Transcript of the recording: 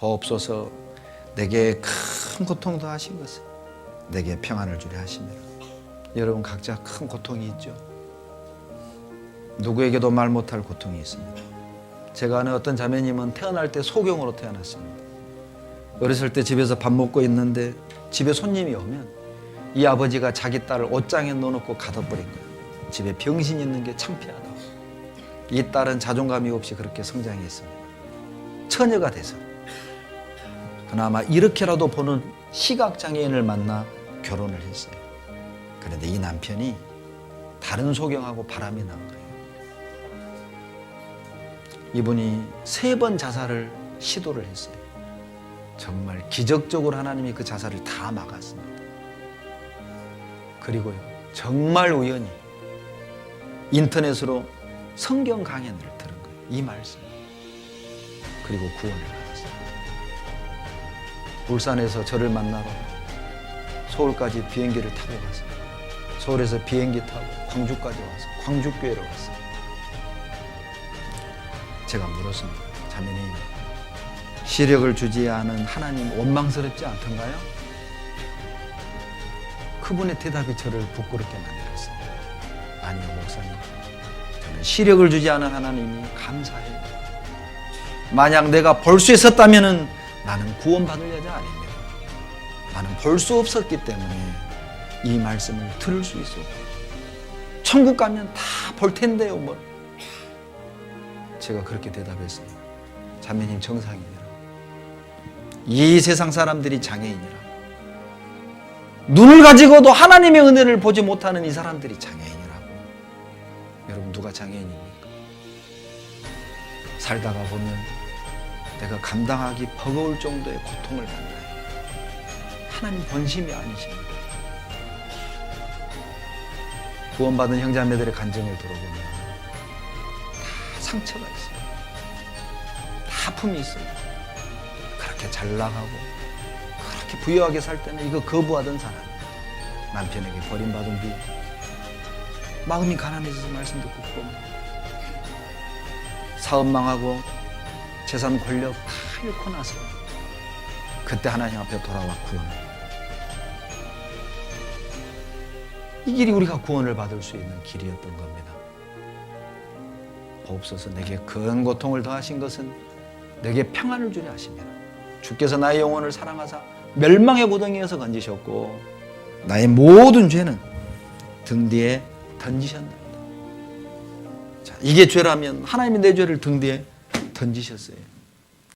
보옵소서 내게 큰 고통도 하신 것을 내게 평안을 주려 하십니다. 여러분 각자 큰 고통이 있죠. 누구에게도 말 못할 고통이 있습니다. 제가 아는 어떤 자매님은 태어날 때 소경으로 태어났습니다. 어렸을 때 집에서 밥 먹고 있는데 집에 손님이 오면 이 아버지가 자기 딸을 옷장에 넣어놓고 가둬버린 거예요. 집에 병신 있는 게 창피하다고. 이 딸은 자존감이 없이 그렇게 성장했습니다. 처녀가 돼서. 그나마 이렇게라도 보는 시각장애인을 만나 결혼을 했어요. 그런데 이 남편이 다른 소경하고 바람이 난 거예요. 이분이 세 번 자살을 시도를 했어요. 정말 기적적으로 하나님이 그 자살을 다 막았습니다. 그리고요, 정말 우연히 인터넷으로 성경 강연을 들은 거예요. 이 말씀. 그리고 구원을. 울산에서 저를 만나러 서울까지 비행기를 타고 갔어요. 서울에서 비행기 타고 광주까지 와서 광주교회로 갔어요. 제가 물었습니다. 자매님, 시력을 주지 않은 하나님 원망스럽지 않던가요? 그분의 대답이 저를 부끄럽게 만들었어요. 아니요, 목사님. 저는 시력을 주지 않은 하나님이 감사해요. 만약 내가 볼 수 있었다면 나는 구원받을 여자 아닙니다. 나는 볼 수 없었기 때문에 이 말씀을 들을 수 있었고 천국 가면 다 볼 텐데요, 뭐. 제가 그렇게 대답했어요. 자매님 정상이니라. 이 세상 사람들이 장애인이라. 눈을 가지고도 하나님의 은혜를 보지 못하는 이 사람들이 장애인이라고. 여러분 누가 장애인입니까? 살다가 보면 내가 감당하기 버거울 정도의 고통을 받나요? 하나님 본심이 아니십니다. 구원받은 형제자매들의 간증을 들어보면 다 상처가 있어요. 다 아픔이 있어요. 그렇게 잘 나가고 그렇게 부유하게 살 때는 이거 거부하던 사람 남편에게 버림받은 뒤 마음이 가난해져서 말씀 듣고 그겁니다. 사업 망하고 재산 권력 다 잃고 나서 그때 하나님 앞에 돌아와 구원을 이 길이 우리가 구원을 받을 수 있는 길이었던 겁니다. 보옵소서 내게 큰 고통을 더하신 것은 내게 평안을 주려 하십니다. 주께서 나의 영혼을 사랑하사 멸망의 고덩이에서 건지셨고 나의 모든 죄는 등 뒤에 던지셨나이다. 자, 이게 죄라면 하나님이 내 죄를 등 뒤에 던지셨어요.